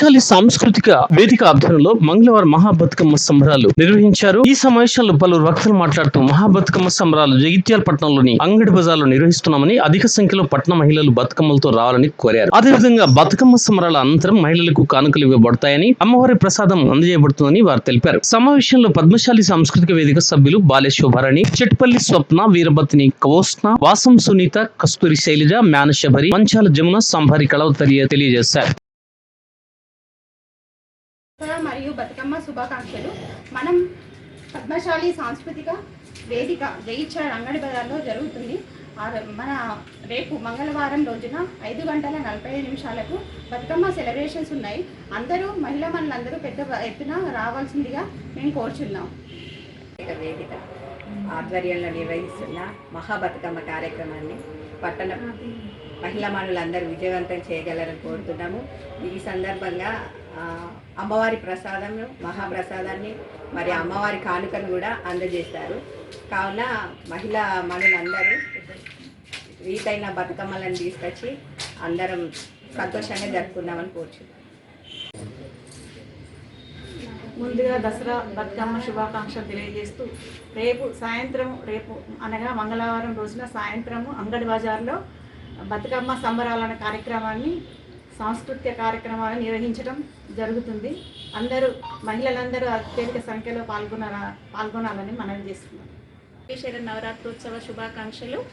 పద్మశాలి సాంస్కృతిక వేదిక ఆధ్వర్యంలో మంగళవారం మహాబతుకమ్మ సంబరాలు నిర్వహించారు. ఈ సమావేశంలో పలువురు వక్తలు మాట్లాడుతూ మహాబతుకమ్మ సంబరాలు జగిత్యాల పట్టణంలోని అంగడి బజార్లో నిర్వహిస్తున్నామని అధిక సంఖ్యలో పట్టణ మహిళలు బతుకమ్మలతో రావాలని కోరారు. అదేవిధంగా బతుకమ్మ సంబరాల అనంతరం మహిళలకు కానుకలు ఇవ్వబడతాయని అమ్మవారి ప్రసాదం అందజేయబడుతుందని వారు తెలిపారు. సమావేశంలో పద్మశాలి సాంస్కృతిక వేదిక సభ్యులు బాలే శోభారాణి చెట్పల్లి స్వప్న వీరభతిని కవోస్న వాసం సునీత కస్తూరి శైలజ మ్యానశబరి మంచాల జమున సంభారి కళవ తెలియ తెలియజేశారు. మరియు బతుకమ్మ శుభాకాంక్షలు. మనం పద్మశాలి సాంస్కృతిక వేదిక జయించ అంగడి బజార్లో జరుగుతుంది. ఆ మన రేపు మంగళవారం రోజున ఐదు గంటల నలభై ఐదు నిమిషాలకు బతుకమ్మ సెలబ్రేషన్స్ ఉన్నాయి. అందరూ మహిళా మనులందరూ పెద్ద ఎత్తున రావాల్సిందిగా మేము కోరుచున్నాం. వేదిక వేదిక ఆధ్వర్యంలో నిర్వహిస్తున్న మహాబతుకమ్మ కార్యక్రమాన్ని పట్టణ మహిళా మనులందరూ విజయవంతం చేయగలరని కోరుతున్నాము. ఈ సందర్భంగా అమ్మవారి ప్రసాదము మహాప్రసాదాన్ని మరి అమ్మవారి కానుకను కూడా అందజేస్తారు. కావున మహిళా మనులందరూ రీతైన బతుకమ్మలను తీసుకొచ్చి అందరం సంతోషంగా జరుపుకుందామని కోరుచున్నాం. ముందుగా దసరా బతుకమ్మ శుభాకాంక్షలు తెలియజేస్తూ రేపు సాయంత్రం రేపు అనగా మంగళవారం రోజున సాయంత్రము అంగడి బజార్లో బతుకమ్మ సంబరాలన్న కార్యక్రమాన్ని సాంస్కృతిక కార్యక్రమాలు నిర్వహించడం జరుగుతుంది. అందరూ మహిళలందరూ అత్యధిక సంఖ్యలో పాల్గొనాల పాల్గొనాలని మనవి చేస్తున్నాం. దేవీశరణ నవరాత్రోత్సవ శుభాకాంక్షలు.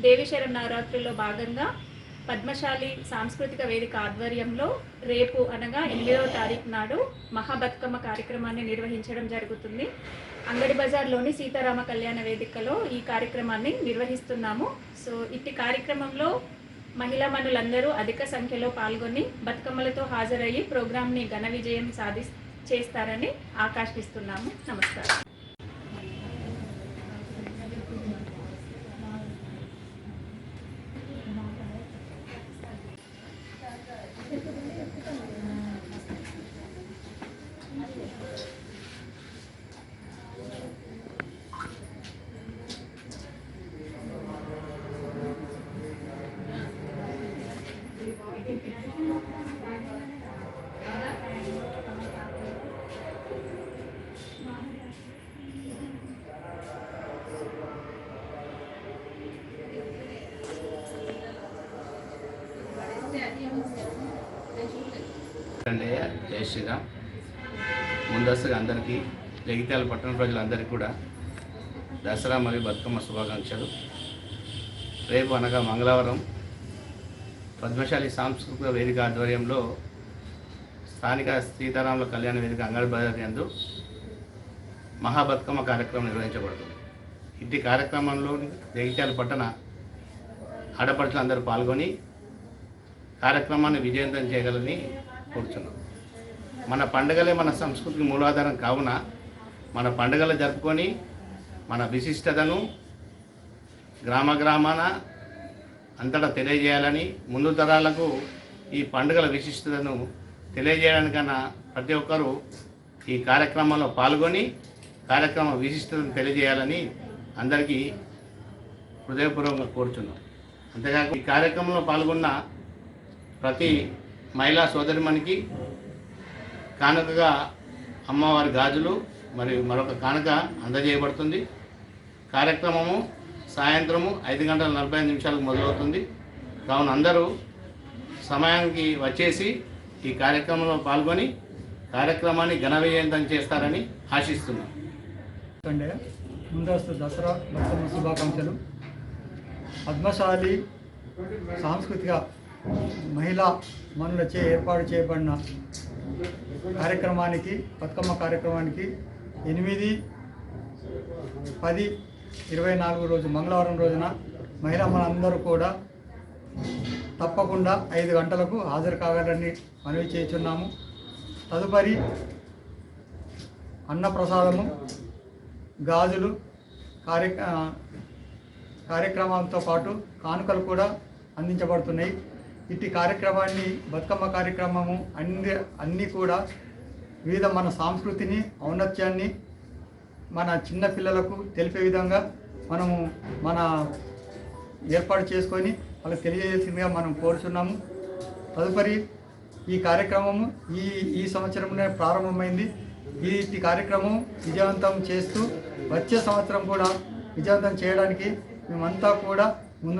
దేవీశరణ నవరాత్రిలో భాగంగా పద్మశాలి సాంస్కృతిక వేదిక ఆధ్వర్యంలో రేపు అనగా ఎనిమిదవ తారీఖు నాడు మహాబతుకమ్మ కార్యక్రమాన్ని నిర్వహించడం జరుగుతుంది. అంగడి బజార్లోని సీతారామ కళ్యాణ వేదికలో ఈ కార్యక్రమాన్ని నిర్వహిస్తున్నాము. సో ఇట్టి కార్యక్రమంలో మహిళా మనులందరూ అధిక సంఖ్యలో పాల్గొని బతుకమ్మలతో హాజరయ్యి ప్రోగ్రామ్ని ఘన విజయం సాధి చేస్తారని ఆకాంక్షిస్తున్నాము. నమస్కారం. జై శ్రీరామ్. ముందస్తుగా అందరికీ జగిత్యాల పట్టణ ప్రజలందరికీ కూడా దసరా మరియు బతుకమ్మ శుభాకాంక్షలు. రేపు అనగా మంగళవారం పద్మశాలి సాంస్కృతిక వేదిక ఆధ్వర్యంలో స్థానిక సీతారాముల కళ్యాణ వేదిక అంగడి ఎందు మహాబతుకమ్మ కార్యక్రమం నిర్వహించబడుతుంది. ఇది కార్యక్రమంలో జగిత్యాల పట్టణ ఆడపడుచులు అందరూ పాల్గొని కార్యక్రమాన్ని విజయవంతం చేయగలని కోరుతున్నాం మన పండుగలే మన సంస్కృతికి మూలాధారం కావున మన పండుగలు జరుపుకొని మన విశిష్టతను గ్రామ గ్రామాన అంతటా తెలియజేయాలని ముందు తరాలకు ఈ పండుగల విశిష్టతను తెలియజేయడానికన్నా ప్రతి ఒక్కరూ ఈ కార్యక్రమంలో పాల్గొని కార్యక్రమ విశిష్టతను తెలియజేయాలని అందరికీ హృదయపూర్వకంగా కోరుచున్నాం. అంతేకాక ఈ కార్యక్రమంలో పాల్గొన్న ప్రతి మహిళా సోదరిమణికి కానుకగా అమ్మవారి గాజులు మరియు మరొక కానుక అందజేయబడుతుంది. కార్యక్రమము సాయంత్రము ఐదు గంటల నలభై ఐదు నిమిషాలకు మొదలవుతుంది. కావున అందరూ సమయానికి వచ్చేసి ఈ కార్యక్రమంలో పాల్గొని కార్యక్రమాన్ని ఘన చేస్తారని ఆశిస్తున్నాం. ముందస్తు దసరా బతుకమ్మ శుభాకాంక్షలు. పద్మశాలి సాంస్కృతిక మహిళా మనులచే ఏర్పాటు చేయబడిన కార్యక్రమానికి బతుకమ్మ కార్యక్రమానికి ఎనిమిది పది ఇరవై నాలుగు రోజు మంగళవారం రోజున మహిళా మనందరూ కూడా తప్పకుండా ఐదు గంటలకు హాజరు కావాలని మనవి చేస్తున్నాము. తదుపరి అన్నప్రసాదము గాజులు కార్య కార్యక్రమంతో కార్యక్రమాలతో పాటు కానుకలు కూడా అందించబడుతున్నాయి. ఇట్టి కార్యక్రమాన్ని బతుకమ్మ కార్యక్రమము అన్ని అన్నీ కూడా వివిధ మన సంస్కృతిని ఔన్నత్యాన్ని మన చిన్న పిల్లలకు తెలిపే విధంగా మనము మన ఏర్పాటు చేసుకొని వాళ్ళకి తెలియజేసిందిగా మనం కోరుచున్నాము. తదుపరి ఈ కార్యక్రమము ఈ ఈ సంవత్సరంలో ప్రారంభమైంది. ఈ కార్యక్రమం విజయవంతం చేస్తూ వచ్చే సంవత్సరం కూడా విజయవంతం చేయడానికి మేమంతా కూడా